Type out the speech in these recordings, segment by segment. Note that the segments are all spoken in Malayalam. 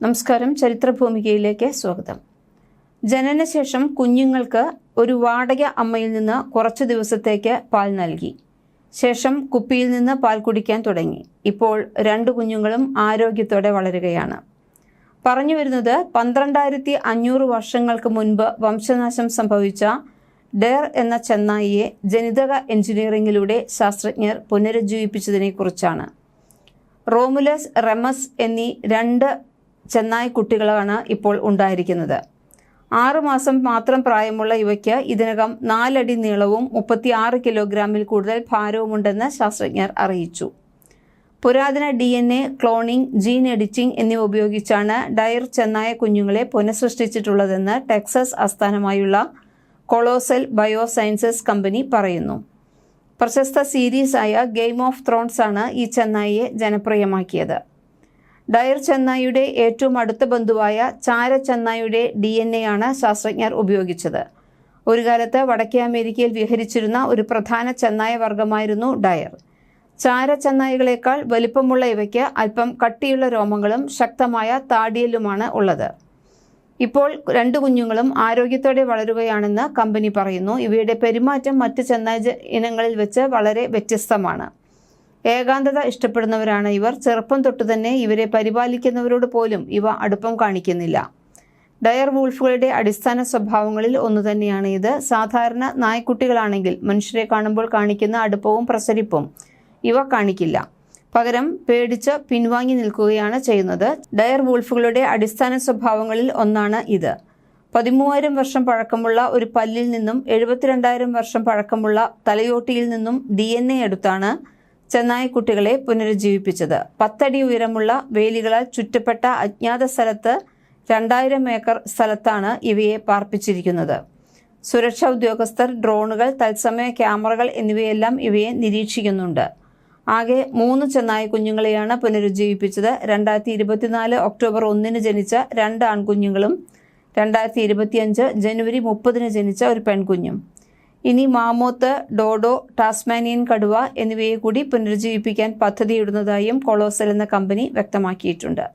നമസ്കാരം. ചരിത്രഭൂമികയിലേക്ക് സ്വാഗതം. ജനനശേഷം കുഞ്ഞുങ്ങൾക്ക് ഒരു വാടക അമ്മയിൽ നിന്ന് കുറച്ചു ദിവസത്തേക്ക് പാൽ നൽകി. ശേഷം കുപ്പിയിൽ നിന്ന് പാൽ കുടിക്കാൻ തുടങ്ങി. ഇപ്പോൾ രണ്ട് കുഞ്ഞുങ്ങളും ആരോഗ്യത്തോടെ വളരുകയാണ്. പറഞ്ഞു വരുന്നത് പന്ത്രണ്ടായിരത്തി അഞ്ഞൂറ് വർഷങ്ങൾക്ക് മുൻപ് വംശനാശം സംഭവിച്ച ഡെയർ എന്ന ചെന്നായിയെ ജനിതക എഞ്ചിനീയറിംഗിലൂടെ ശാസ്ത്രജ്ഞർ പുനരുജ്ജീവിപ്പിച്ചതിനെക്കുറിച്ചാണ്. റോമുലസ് റെമസ് എന്നീ രണ്ട് ചെന്നായ് കുട്ടികളാണ് ഇപ്പോൾ ഉണ്ടായിരിക്കുന്നത്. ആറുമാസം മാത്രം പ്രായമുള്ള ഇവയ്ക്ക് ഇതിനകം നാലടി നീളവും മുപ്പത്തിയാറ് കിലോഗ്രാമിൽ കൂടുതൽ ഭാരവുമുണ്ടെന്ന് ശാസ്ത്രജ്ഞർ അറിയിച്ചു. പുരാതന D N A cloning gene editing എന്നിവ ഉപയോഗിച്ചാണ് ഡയർ ചെന്നായ കുഞ്ഞുങ്ങളെ പുനഃസൃഷ്ടിച്ചിട്ടുള്ളതെന്ന് ടെക്സസ് ആസ്ഥാനമായുള്ള കൊളോസൽ ബയോസയൻസസ് കമ്പനി പറയുന്നു. പ്രശസ്ത സീരീസായ ഗെയിം ഓഫ് ത്രോൺസ് ആണ് ഈ ചെന്നായിയെ ജനപ്രിയമാക്കിയത്. ഡയർ ചെന്നായിയുടെ ഏറ്റവും അടുത്ത ബന്ധുവായ ചാര ചെന്നായിയുടെ ഡി എൻ എ ആണ് ശാസ്ത്രജ്ഞർ ഉപയോഗിച്ചത്. ഒരു കാലത്ത് വടക്കേ അമേരിക്കയിൽ വിഹരിച്ചിരുന്ന ഒരു പ്രധാന ചെന്നായ വർഗമായിരുന്നു ഡയർ. ചാര ചെന്നായികളേക്കാൾ വലിപ്പമുള്ള ഇവയ്ക്ക് അല്പം കട്ടിയുള്ള രോമങ്ങളും ശക്തമായ താടിയലുമാണ് ഉള്ളത്. ഇപ്പോൾ രണ്ട് കുഞ്ഞുങ്ങളും ആരോഗ്യത്തോടെ വളരുകയാണെന്ന് കമ്പനി പറയുന്നു. ഇവയുടെ പെരുമാറ്റം മറ്റ് ചെന്നായ ഇനങ്ങളിൽ വെച്ച് വളരെ വ്യത്യസ്തമാണ്. ഏകാന്തത ഇഷ്ടപ്പെടുന്നവരാണ് ഇവർ. ചെറുപ്പം തൊട്ടു തന്നെ ഇവരെ പരിപാലിക്കുന്നവരോട് പോലും ഇവ അടുപ്പം കാണിക്കുന്നില്ല. ഡയർ വൂൾഫുകളുടെ അടിസ്ഥാന സ്വഭാവങ്ങളിൽ ഒന്നു തന്നെയാണ് ഇത്. സാധാരണ നായ്ക്കുട്ടികളാണെങ്കിൽ മനുഷ്യരെ കാണുമ്പോൾ കാണിക്കുന്ന അടുപ്പവും പ്രസരിപ്പും ഇവ കാണിക്കില്ല. പകരം പേടിച്ച് പിൻവാങ്ങി നിൽക്കുകയാണ് ചെയ്യുന്നത്. ഡയർ വൂൾഫുകളുടെ അടിസ്ഥാന സ്വഭാവങ്ങളിൽ ഒന്നാണ് ഇത്. പതിമൂവായിരം വർഷം പഴക്കമുള്ള ഒരു പല്ലിൽ നിന്നും എഴുപത്തിരണ്ടായിരം വർഷം പഴക്കമുള്ള തലയോട്ടിയിൽ നിന്നും ഡി എൻ എ കുട്ടികളെ പുനരുജ്ജീവിപ്പിച്ചത്. പത്തടി ഉയരമുള്ള വേലികളാൽ ചുറ്റപ്പെട്ട അജ്ഞാത സ്ഥലത്ത് രണ്ടായിരം ഏക്കർ സ്ഥലത്താണ് ഇവയെ പാർപ്പിച്ചിരിക്കുന്നത്. സുരക്ഷാ ഉദ്യോഗസ്ഥർ ഡ്രോണുകൾ തത്സമയ ക്യാമറകൾ എന്നിവയെല്ലാം ഇവയെ നിരീക്ഷിക്കുന്നുണ്ട്. ആകെ മൂന്ന് ചെന്നായ കുഞ്ഞുങ്ങളെയാണ് പുനരുജ്ജീവിപ്പിച്ചത്. രണ്ടായിരത്തി ഇരുപത്തിനാല് ഒക്ടോബർ ഒന്നിന് ജനിച്ച രണ്ട് ആൺകുഞ്ഞുങ്ങളും രണ്ടായിരത്തി ഇരുപത്തിയഞ്ച് ജനുവരി മുപ്പതിന് ജനിച്ച ഒരു പെൺകുഞ്ഞും. ഇനി മാമോത്ത് ഡോഡോ ടാസ്മാനിയൻ കടുവ എന്നിവയെ കൂടി പുനരുജ്ജീവിപ്പിക്കാൻ പദ്ധതിയിടുന്നതായും കൊളോസൽ എന്ന കമ്പനി വ്യക്തമാക്കിയിട്ടുണ്ട്.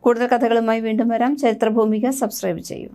കൂടുതൽ കഥകളുമായി വീണ്ടും വരാം. ചരിത്രഭൂമിക സബ്സ്ക്രൈബ് ചെയ്യൂ.